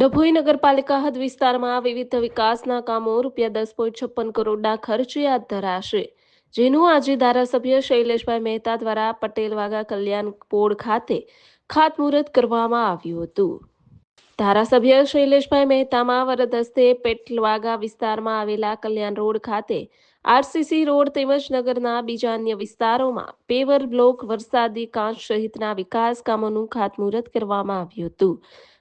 ડભોઈ નગરપાલિકા હદ વિસ્તારમાં વિવિધ વિકાસના કામો રૂપિયા દસ પોઈન્ટ છપ્પન કરોડના ખર્ચે હાથ ધરાશે. જેનું આજે ધારાસભ્ય શૈલેષભાઈ મહેતા દ્વારા પટેલ વાગા કલ્યાણ બોર્ડ ખાતે ખાતમુહૂર્ત કરવામાં આવ્યું હતું. ધારાસભ્ય શૈલેષભાઈ મહેતામાં વરદ હસ્તે પેટલવાગા વિસ્તારમાં આવેલા કલ્યાણ રોડ ખાતે આરસીસી રોડ તેમજ નગરના બીજા અન્ય વિસ્તારોમાં પેવર બ્લોક વરસાદી કાંચ સહિતના વિકાસ કામોનું ખાતમુહૂર્ત કરવામાં આવ્યું હતું.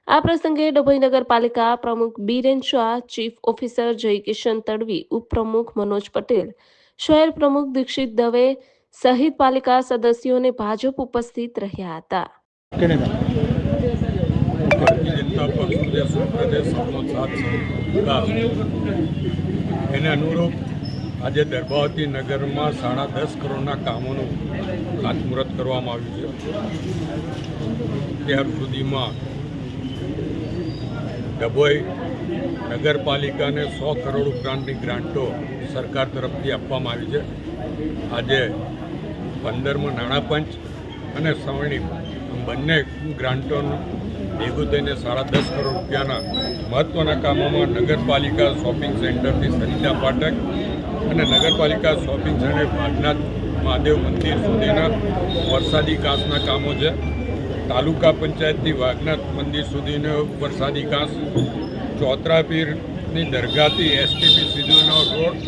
આ પ્રસંગે ડભોઈ નગરપાલિકા પ્રમુખ બીરેન શાહ ચીફ ઓફિસર જયકિશન તડવી ઉપપ્રમુખ મનોજ પટેલ શહેર પ્રમુખ દીક્ષિત દવે સહિત પાલિકા સદસ્યોને ભાજપ ઉપસ્થિત રહ્યા હતા. એને અનુરૂપ આજે દર્ભાવતી નગરમાં સાડા દસ કરોડના કામોનું ખાતમુહૂર્ત કરવામાં આવ્યું છે. ત્યાર સુધીમાં ડભોઈ નગરપાલિકાને સો કરોડ ઉપરાંતની ગ્રાન્ટો સરકાર તરફથી આપવામાં આવી છે. આજે પંદરમો નાણાપંચ અને સવર્ણી બંને ગ્રાન્ટોનું ભેગું થઈને સાડા દસ કરોડ રૂપિયાના મહત્ત્વના કામોમાં નગરપાલિકા શોપિંગ સેન્ટરથી સરિતા પાઠક અને નગરપાલિકા શોપિંગ સેન્ટર ભાગનાથ મહાદેવ મંદિર સુધીના વરસાદી કાચના કામો છે. તાલુકા પંચાયતથી વાઘનાથ મંદિર સુધીનો વરસાદી ઘાસ, ચોત્રાપીરની દરગાહથી એસટીપી સુધીનો રોડ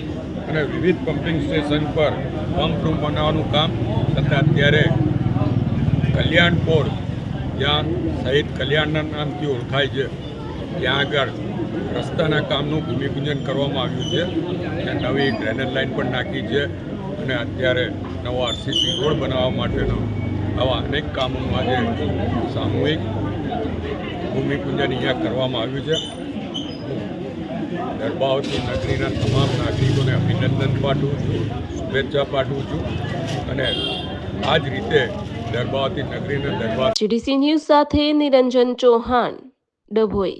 અને વિવિધ પમ્પિંગ સ્ટેશન પર પંપ રૂમ બનાવવાનું કામ તથા અત્યારે કલ્યાણપોર જ્યાં શહીદ કલ્યાણના નામથી ઓળખાય છે. ત્યાં આગળ રસ્તાના કામનું ભૂમિપૂજન કરવામાં આવ્યું છે. ત્યાં નવી ડ્રેનેજ લાઇન પણ નાખી છે અને અત્યારે નવો આરસીસી રોડ બનાવવા માટેનો આવા અનેક કામોનું આજે સામૂહિક ભૂમિપૂજન અહીંયા કરવામાં આવ્યું છે. દરબાવતી નગરીના તમામ નાગરિકોને અભિનંદન પાઠવું છું, શુભેચ્છા પાઠવું છું અને આ જ રીતે ગરબાવતી નગરીના દરબાર સીડીસી ન્યૂઝ સાથે નિરંજન ચૌહાણ, ડભોઈ.